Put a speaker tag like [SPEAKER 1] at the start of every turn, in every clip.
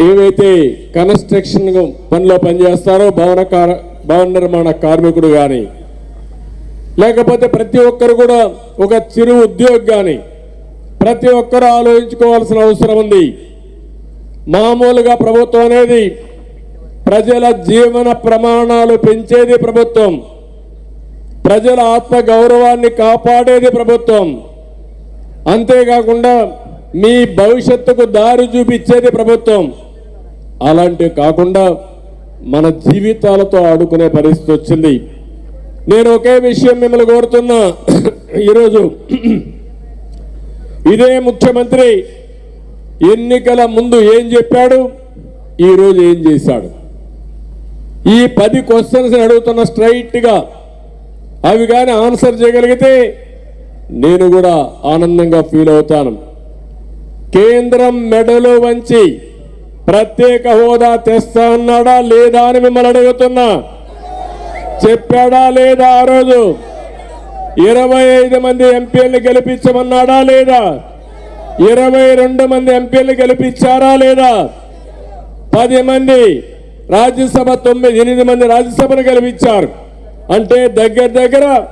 [SPEAKER 1] ఏవైతే కన్స్ట్రక్షన్ పనిలో పనిచేస్తారో భవన కార- భవన నిర్మాణ కార్మికుడు కానీ లేకపోతే ప్రతి ఒక్కరు కూడా ఒక చిరు ఉద్యోగి కానీ ప్రతి ఒక్కరు ఆలోచించుకోవాల్సిన అవసరం ఉంది. మామూలుగా ప్రభుత్వం అనేది ప్రజల జీవన ప్రమాణాలు పెంచేది ప్రభుత్వం. ప్రజల ఆత్మ గౌరవాన్ని కాపాడేది ప్రభుత్వం. అంతేకాకుండా మీ భవిష్యత్తుకు దారి చూపించేది ప్రభుత్వం. అలాంటివి కాకుండా మన జీవితాలతో ఆడుకునే పరిస్థితి వచ్చింది. నేను ఒకే విషయం మిమ్మల్ని కోరుతున్నా. ఈరోజు ఇదే ముఖ్యమంత్రి ఎన్నికల ముందు ఏం చెప్పాడు? ఈరోజు ఏం చేశాడు? ఈ పది క్వశ్చన్స్ అడుగుతున్న స్ట్రైట్గా అవి కానీ ఆన్సర్ చేయగలిగితే నేను కూడా ఆనందంగా ఫీల్ అవుతాను. కేంద్రం మెడలో వంచి ప్రత్యేక హోదా తెస్తా ఉన్నాడా లేదా అని మిమ్మల్ని అడుగుతున్నా. చెప్పాడా లేదా ఆ రోజు? ఇరవై ఐదు మంది ఎంపీలను గెలిపించమన్నాడా లేదా? ఇరవై రెండు మంది ఎంపీలను గెలిపించారా లేదా? పది మంది రాజ్యసభ తొమ్మిది ఎనిమిది మంది రాజ్యసభను గెలిపించారు. అంటే దగ్గర దగ్గర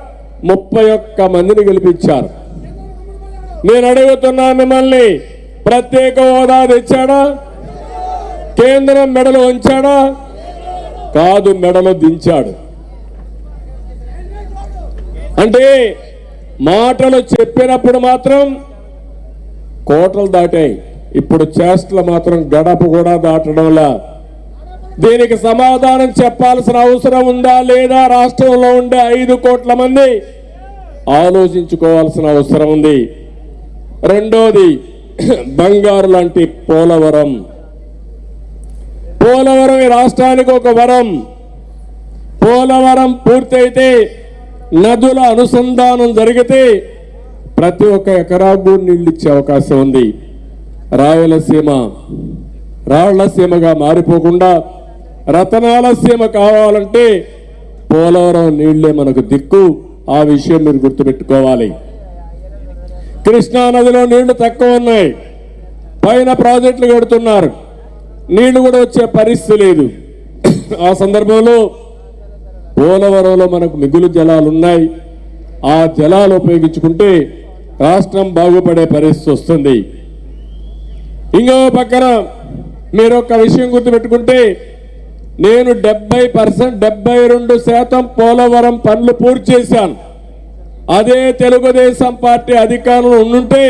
[SPEAKER 1] ముప్పై ఒక్క మందిని గెలిపించారు. నేను అడుగుతున్నా మిమ్మల్ని ప్రత్యేక హోదా తెచ్చాడా? కేంద్రం మెడలో ఉంచాడా కాదు మెడలో దించాడు. అంటే మాటలు చెప్పినప్పుడు మాత్రం కోటలు దాటాయి. ఇప్పుడు చేష్టలు మాత్రం గడప కూడా దాటడంలా దీనికి సమాధానం చెప్పాల్సిన అవసరం ఉందా లేదా? రాష్ట్రంలో ఉండే ఐదు కోట్ల మంది ఆలోచించుకోవాల్సిన అవసరం ఉంది. రెండోది బంగారు లాంటి పోలవరం. పోలవరం ఈ రాష్ట్రానికి ఒక వరం. పోలవరం పూర్తయితే నదుల అనుసంధానం జరిగితే ప్రతి ఒక్క ఎకరాకు నీళ్ళు ఇచ్చే అవకాశం ఉంది. రాయలసీమ రాళ్ళసీమగా మారిపోకుండా రతనాల సీమ కావాలంటే పోలవరం నీళ్ళే మనకు దిక్కు. ఆ విషయం మీరు గుర్తుపెట్టుకోవాలి. కృష్ణా నదిలో నీళ్ళు తక్కువ ఉన్నాయి. పైన ప్రాజెక్టులు కడుతున్నారు. నీళ్ళు కూడా వచ్చే పరిస్థితి లేదు. ఆ సందర్భంలో పోలవరంలో మనకు మిగులు జలాలు ఉన్నాయి. ఆ జలాలు ఉపయోగించుకుంటే రాష్ట్రం బాగుపడే పరిస్థితి వస్తుంది. ఇంకో పక్కన మీరు ఒక విషయం గుర్తుపెట్టుకుంటే నేను డెబ్బై పర్సెంట్ డెబ్బై రెండు శాతం పోలవరం పనులు పూర్తి చేశాను. అదే తెలుగుదేశం పార్టీ అధికారంలో ఉండుంటే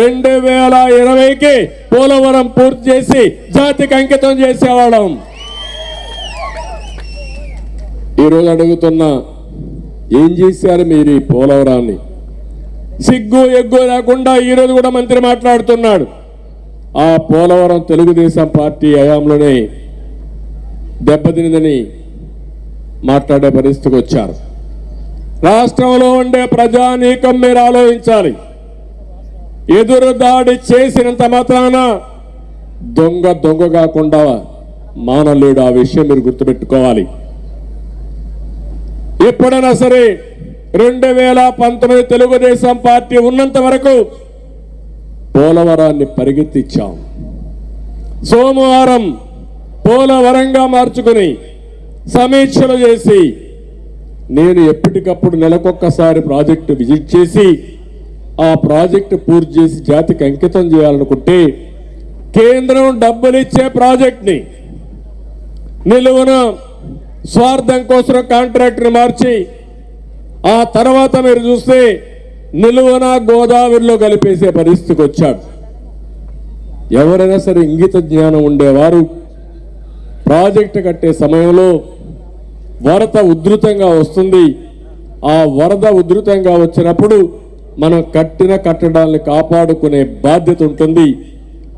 [SPEAKER 1] రెండు వేల ఇరవైకి పోలవరం పూర్తి చేసి జాతికి అంకితం చేసేవాళ్ళం. ఈరోజు అడుగుతున్నా ఏం చేశారు మీరు ఈ పోలవరాన్ని? సిగ్గు ఎగ్గు లేకుండా ఈరోజు కూడా మంత్రి మాట్లాడుతున్నాడు. ఆ పోలవరం తెలుగుదేశం పార్టీ హయాంలోనే దెబ్బతినిందని మాట్లాడే పరిస్థితికి వచ్చారు. రాష్ట్రంలో ఉండే ప్రజానీకం మీరు ఆలోచించాలి. ఎదురు దాడి చేసినంత మాత్రాన దొంగ దొంగ కాకుండా మానలేడు ఆ విషయం మీరు గుర్తుపెట్టుకోవాలి. ఎప్పుడైనా సరే రెండు వేల పంతొమ్మిది తెలుగుదేశం పార్టీ ఉన్నంత వరకు పోలవరాన్ని పరిగెత్తిచ్చాం. సోమవారం పోలవరంగా మార్చుకుని సమీక్షలు చేసి నేను ఎప్పటికప్పుడు నెలకొక్కసారి ప్రాజెక్టు విజిట్ చేసి ఆ ప్రాజెక్టు పూర్తి చేసి జాతికి అంకితం చేయాలనుకుంటే కేంద్రం డబ్బులు ఇచ్చే ప్రాజెక్ట్ని నిలువున స్వార్థం కోసం కాంట్రాక్టర్ మార్చి ఆ తర్వాత మీరు చూస్తే నిలువున గోదావరిలో కలిపేసే పరిస్థితికి వచ్చాడు ఎవరైనా సరే ఇంగిత జ్ఞానం ఉండేవారు. ప్రాజెక్టు కట్టే సమయంలో వరద ఉధృతంగా వస్తుంది. ఆ వరద ఉధృతంగా వచ్చినప్పుడు మనం కట్టిన కట్టడాన్ని కాపాడుకునే బాధ్యత ఉంటుంది.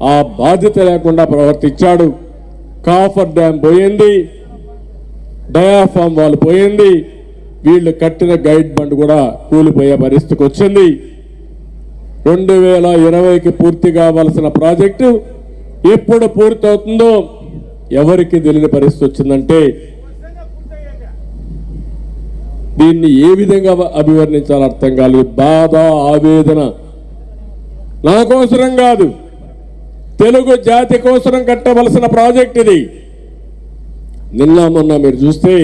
[SPEAKER 1] ఆ బాధ్యత లేకుండా ప్రవర్తించాడు. కాఫర్ డ్యామ్ పోయింది. డయాఫామ్ వాళ్ళు పోయింది. వీళ్ళు కట్టిన గైడ్ బండ్ కూడా కూలిపోయే పరిస్థితికి వచ్చింది. రెండు వేల ఇరవైకి పూర్తి కావాల్సిన ప్రాజెక్టు ఎప్పుడు పూర్తవుతుందో ఎవరికి తెలియని పరిస్థితి వచ్చిందంటే దీన్ని ఏ విధంగా అభివర్ణించాలో అర్థం కాలేదు. బాధ ఆవేదన నా కోసరం కాదు. తెలుగు జాతి కోసం కట్టవలసిన ప్రాజెక్ట్ ఇది. నిన్న మొన్న మీరు చూస్తే